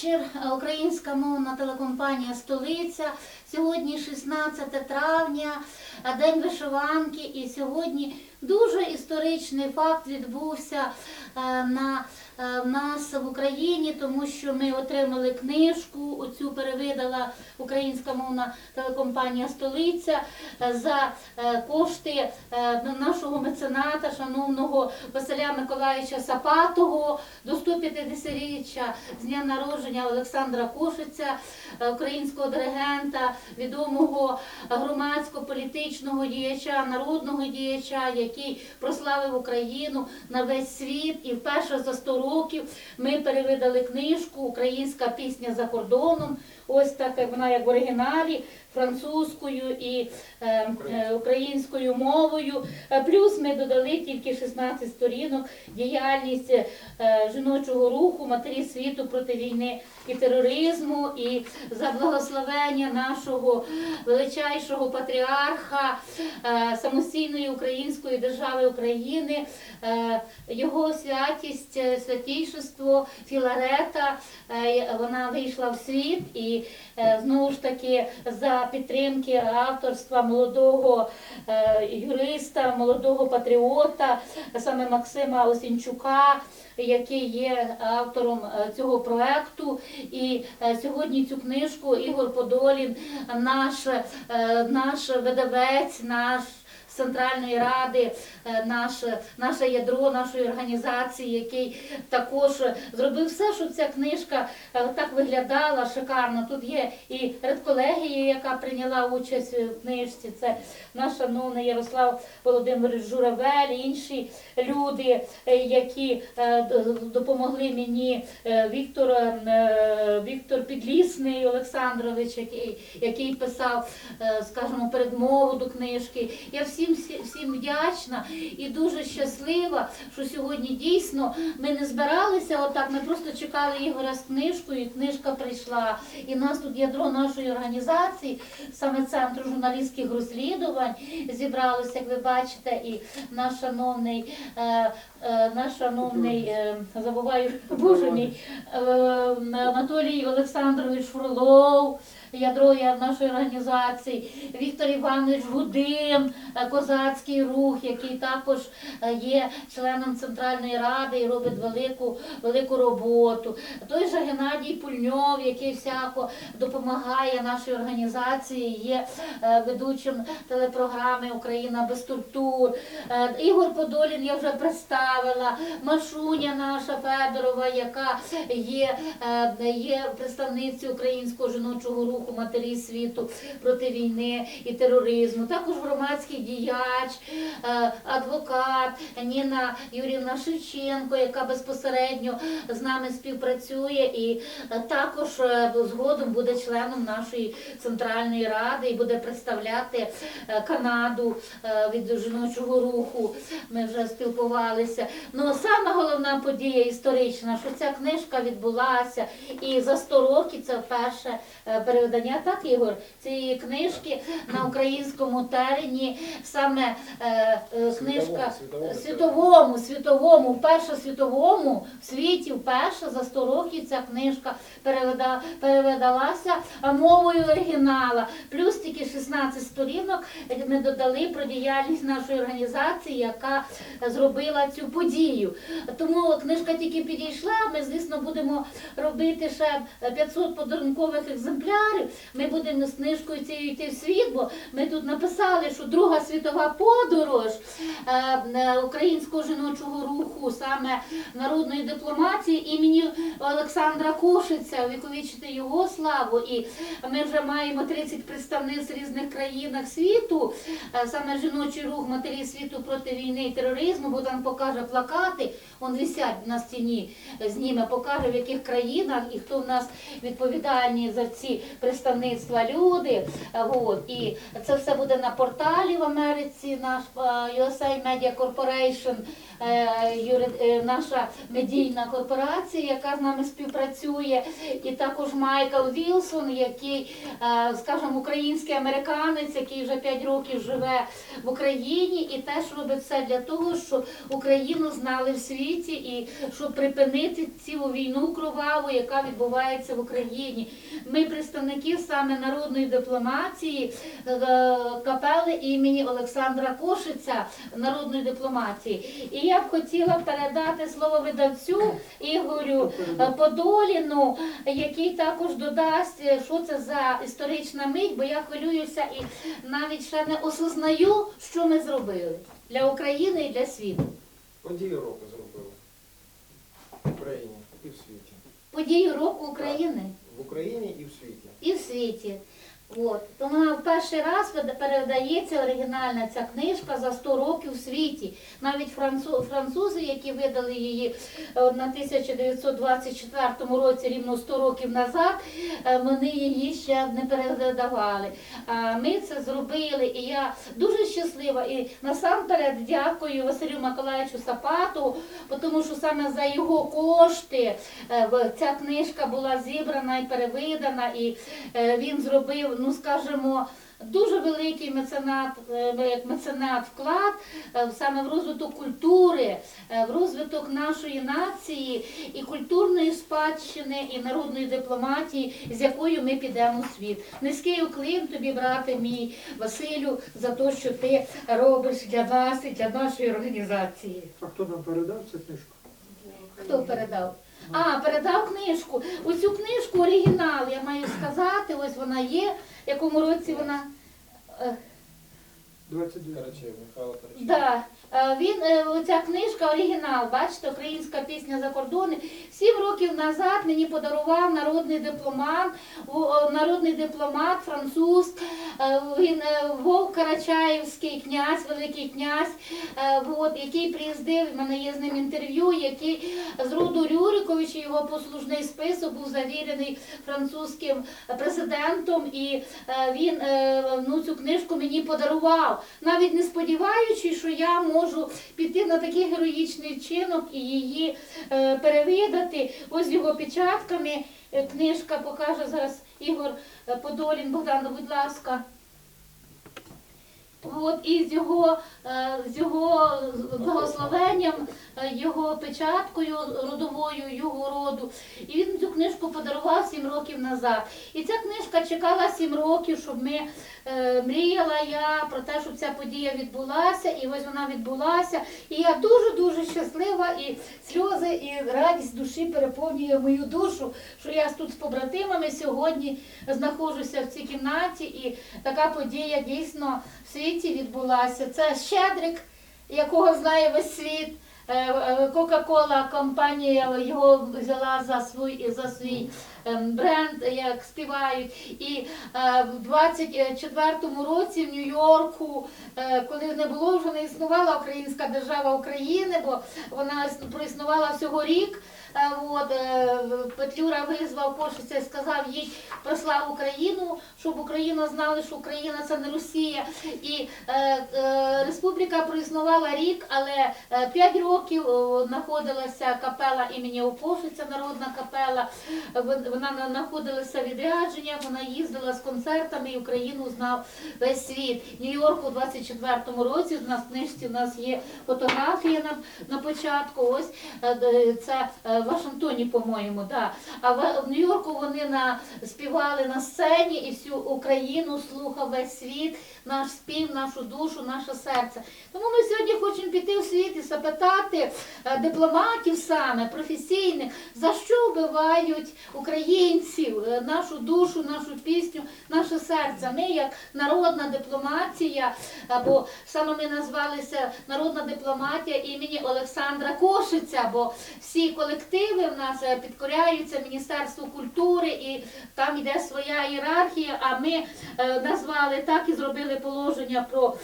вечір. Українська мовна телекомпанія Столиця. Сьогодні 16 травня, День вишиванки. І сьогодні дуже історичний факт відбувся е, на е, нас в Україні, тому що ми отримали книжку. Оцю перевидала Українська мовна телекомпанія Столиця за е, кошти нашого мецената, шановного Василя Миколаївича Сапатого до 150-річчя з дня народження Олександра Кошиця, українського диригента, відомого громадсько-політичного діяча, народного діяча, який прославив Україну на весь світ. І вперше за 100 років ми перевидали книжку Українська пісня за кордоном. Ось так як вона як в оригіналі, французькою і е, е, українською мовою. Е, Плюс ми додали тільки 16 сторінок діяльність е, жіночого руху матері світу проти війни і тероризму, і за благословення нашого величайшого патріарха е, самостійної української держави України, е, його святість, е, святійшество Філарета. е, Вона вийшла в світ і е, знову ж таки за підтримки авторства молодого е, юриста, молодого патріота, саме Максима Осінчука, який є автором е, цього проекту. І е, сьогодні цю книжку Ігор Подолін, наш, наш видавець, наш. Центральної ради, е, наше, наше ядро нашої організації, який також зробив все, щоб ця книжка е, так виглядала шикарно. Тут є і редколегія, яка прийняла участь в книжці. Це наш шановний Ярослав Володимирович Журавель, інші люди, е, які допомогли мені. Віктор, Віктор Підлісний Олександрович, який, який писав, скажімо, передмову до книжки. Я всі- всім вдячна і дуже щаслива, що сьогодні дійсно ми не збиралися отак. Ми просто чекали Ігоря з книжкою, і книжка прийшла. І нас тут ядро нашої організації, саме центру журналістських розслідувань, зібралося, як ви бачите, і наш шановний, е, е, наш шановний, е, забуваю, боже мій, е, Анатолій Олександрович Фролов. Ядро нашої організації, Віктор Іванович Гудим, е, козацький рух, який також е, є членом Центральної ради і робить велику, велику роботу. Той же Геннадій Пульньов, який всяко допомагає нашій організації, є е, ведучим телепрограми Україна без. Е, Ігор Подолін я вже представила, Машуня наша Федорова, яка є, є представницею українського жіночого руху матері світу проти війни і тероризму. Також громадський діяч, е, адвокат Ніна Юрівна Шевченко, яка безпосередньо з нами співпрацює і е, також е, згодом буде членом нашої центральної ради і буде представляти Канаду від жіночого руху. Ми вже спілкувалися. Ну саме головна подія історична, що ця книжка відбулася, і за 100 років це вперше е, переведення, так Ігор, цієї книжки на українському терені. Саме е, е, книжка Світовому, світовому світовому, вперше світовому в світі, вперше за 100 років ця книжка переведа, переведалася мовою оригінала. Плюс тільки 16 сторінок ми додали про діяльність нашої організації, яка зробила цю подію. Тому книжка тільки підійшла. Ми, звісно, будемо робити ще 500 подарункових екземплярів. Ми будемо з книжкою цією йти в світ, бо ми тут написали, що Друга світова подорож е, е, українського жіночого руху, саме народної дипломатії імені Олександра Кошиця, увіковічити його славу. І ми вже маємо 30 представництв в різних країнах світу, е, саме жіночий рух матері світу проти війни і тероризму. Богдан покаже плакати, он висять на стіні, е, зніме, покаже в яких країнах і хто в нас відповідальні за ці представництва люди. Е, От. І це все буде на порталі в Америці, наш USA Media Corporation. наша медійна корпорація, яка нами співпрацює, і також Майкл Вілсон, який, е, скажімо, український американець, який вже 5 років живе в Україні, і теж робить все для того, щоб Україну знали в світі і щоб припинити цю війну кроваву, яка відбувається в Україні. Ми представники саме народної дипломатії е, капели імені Олександра Кошиця народної дипломатії. І я б хотіла передати слово видавцю Ігорю Подоліну, який також додасть, е, що це за історична мить, бо я хвилююся і навіть ще не осознаю, що ми зробили для України і для світу. Подію року зробили в Україні і в світі. Подію року України. В Україні і в світі. і в світі. От. То вона в перший раз передається оригінальна ця книжка за 100 років в світі. Навіть францу- французи, які видали її е, на 1924 році, рівно 100 років назад, е, вони її ще не передавали. А ми це зробили, і я дуже щаслива. І насамперед дякую Василю Миколаївичу Сапату, тому що саме за його кошти е, ця книжка була зібрана і перевидана, і він зробив, ну скажімо, дуже великий меценат, е, як меценат вклад е, саме в розвиток культури, е, в розвиток нашої нації і культурної спадщини, і народної дипломатії, з якою ми підемо у світ. Низький уклін тобі, брате мій Василю, за те, що ти робиш для нас і для нашої організації. А хто нам передав цю книжку? Хто передав? А, передав книжку. Оцю книжку оригінал, я маю сказати, ось вона є. В якому році вона? Е, 29. Карачев, Михайло Карачев. Да. Е, Він, е, оця книжка оригінал, бачите, українська пісня за кордони. Сім років назад мені подарував народний дипломат, народний дипломат, француз. Е, Він Вовк Карачаївський князь, великий князь, от, який приїздив, в мене є з ним інтерв'ю, який з роду Рюриковича, його послужний список був завірений французьким президентом, і він ну, цю книжку мені подарував, навіть не сподіваючись, що я можу піти на такий героїчний вчинок і її е, перевидати. Ось його печатками е, книжка покаже зараз Ігор е, Подолін. Богдан, будь ласка. От і з його, е, з його благословенням, е, його печаткою родовою його роду. І він цю книжку подарував сім років назад. І ця книжка чекала сім років, щоб ми е, мріяла я про те, щоб ця подія відбулася, і ось вона відбулася. І я дуже дуже щаслива, і сльози, і радість душі переповнює мою душу, що я тут з побратимами сьогодні знаходжуся в цій кімнаті, і така подія дійсно в світі відбулася. Це Щедрик, якого знає весь світ. Е, е, Кока-Кола компанія його взяла за свій за свій ем, бренд, як співають. І е, в 24-му році в Нью-Йорку, е, коли не було вже не існувала українська держава України, бо вона проіснувала всього рік. Е, От, е, Петлюра визвав Кошиця і сказав їй про славу Україну, щоб Україна знала, що Україна це не Росія. І е, е, республіка проіснувала рік, але е, п'ять років знаходилася капела імені Опошиця, народна капела. Вона знаходилася в відрядженнях, вона їздила з концертами і Україну знав весь світ. В Нью-Йорку у 24-му році в нас в книжці у нас є фотографія на, на початку. Ось е, це е, в Вашингтоні, по-моєму, да. А в, Нью-Йорку вони на, співали на сцені і всю Україну слухав весь світ, наш спів, нашу душу, наше серце. Тому ми сьогодні хочемо піти в світ і запитати е, дипломатів саме, професійних, за що вбивають українців, е, нашу душу, нашу пісню, наше серце. Ми як народна дипломатія, або саме ми назвалися народна дипломатія імені Олександра Кошиця, бо всі колективи в нас е, підкоряються Міністерству культури і там йде своя ієрархія, а ми е, назвали так і зробили положення про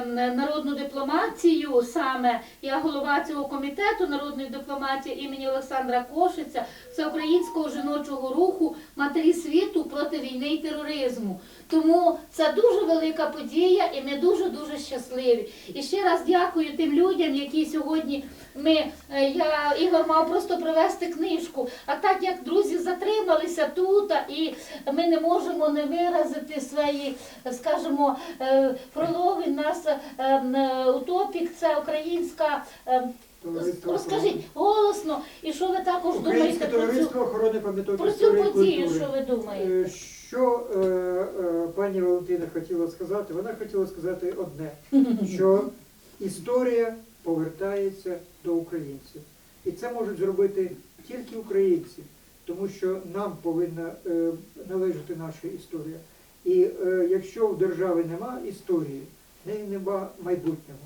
народну дипломатію. Саме я голова цього комітету народної дипломатії імені Олександра Кошиця, всеукраїнського жіночого руху матері світу проти війни і тероризму. Тому це дуже велика подія, і ми дуже дуже щасливі. І ще раз дякую тим людям, які сьогодні ми е, я Ігор мав просто привезти книжку. А так як друзі затрималися тут, і ми не можемо не виразити свої, е, скажімо, е, прологи. Нас е, е, утопік, це українська. е, Розкажіть голосно, і що ви також Українське думаєте про товариство охорони пам'яток про цю історії і подію, культури. що ви думаєте? Е, Що е, е, пані Валентина хотіла сказати? Вона хотіла сказати одне, що історія повертається до українців. І це можуть зробити тільки українці, тому що нам повинна е, належати наша історія. І е, якщо в держави нема історії, неї нема майбутнього.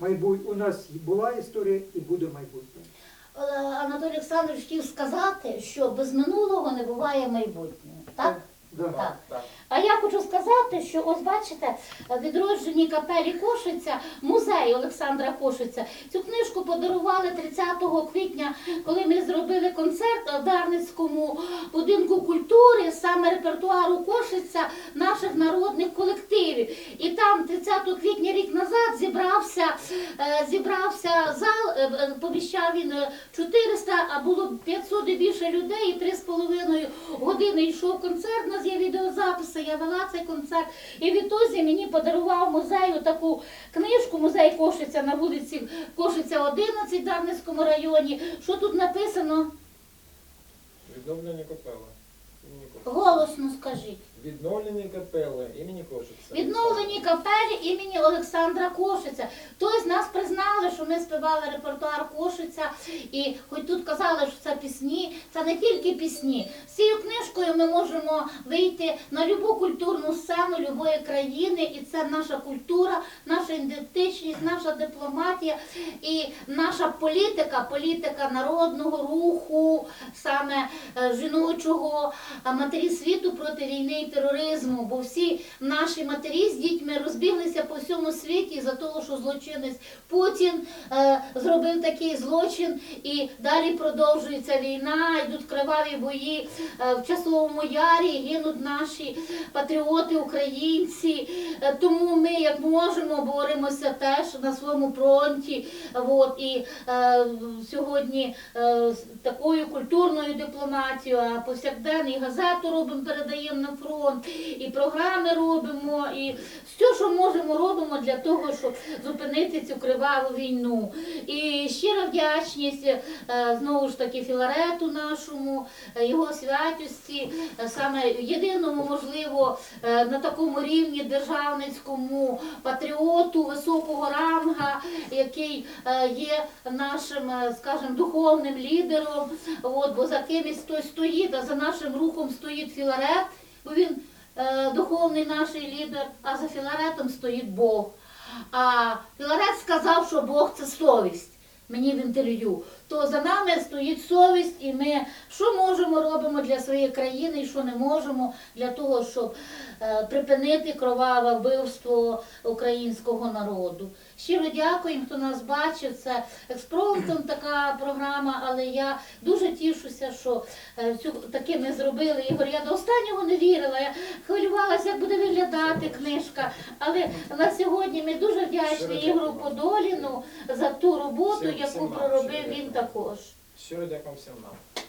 Майбут... У нас була історія і буде майбутнє. Е, Анатолій Олександрович хотів сказати, що без минулого не буває майбутнього. Так? Так. Так. Так. А я хочу сказати, що ось бачите, відроджені капелі Кошиця, музей Олександра Кошиця. Цю книжку подарували 30 квітня, коли ми зробили концерт в Дарницькому будинку культури, саме репертуару Кошиця наших народних колективів. І там 30 квітня рік назад зібрався, е, зібрався зал, е, е, поміщав він е, 400, а було 500 і більше людей, і 3,5 години йшов концерт. У нас є відеозаписи, я вела цей концерт. І відтоді мені подарував музею таку книжку, музей Кошиця на вулиці Кошиця 11 в Дарницькому районі. Що тут написано? Відновлення імені Голосно скажіть. Відновлення капели імені Кошиця. Відновлені капелі імені Олександра Кошиця. З нас признали, що ми співали репертуар Кошиця, і хоч тут казали, що це пісні, це не тільки пісні. З цією книжкою ми можемо вийти на любу культурну сцену любої країни, і це наша культура, наша ідентичність, наша дипломатія і наша політика, політика народного руху, саме е, жіночого, матері світу проти війни тероризму, бо всі наші матері з дітьми розбіглися по всьому світі за того, що злочинець Путін е, зробив такий злочин, і далі продовжується війна, йдуть криваві бої е, в часовому ярі, гинуть наші патріоти, українці. Е, тому ми, як можемо, боремося теж на своєму фронті. От, і е, сьогодні е, такою культурною дипломатією, а повсякденно і газету робимо, передаємо на фронт, і програми робимо, і все, що можемо, робимо для того, щоб зупинити цю криваву війну. І щира вдячність е, знову ж таки Філарету нашому, е, його святості, е, саме єдиному, можливо, на такому рівні державницькому патріоту високого ранга, який є нашим, скажімо, духовним лідером. От, бо за кимось хтось стоїть, а за нашим рухом стоїть Філарет, бо він е, духовний наш лідер, а за Філаретом стоїть Бог. А Філарет сказав, що Бог це совість. Мені в інтерв'ю, то за нами стоїть совість, і ми що можемо робимо для своєї країни, і що не можемо для того, щоб е, припинити кроваве вбивство українського народу. Щиро дякуємо, хто нас бачив. Це експромтом така програма, але я дуже тішуся, що е, цю таки ми зробили. Ігор, я до останнього не вірила. Я хвилювалася, як буде виглядати книжка. Але на сьогодні ми дуже вдячні Ігору. Подоліну за ту роботу, яку проробив він також. Щиро дякую всім нам.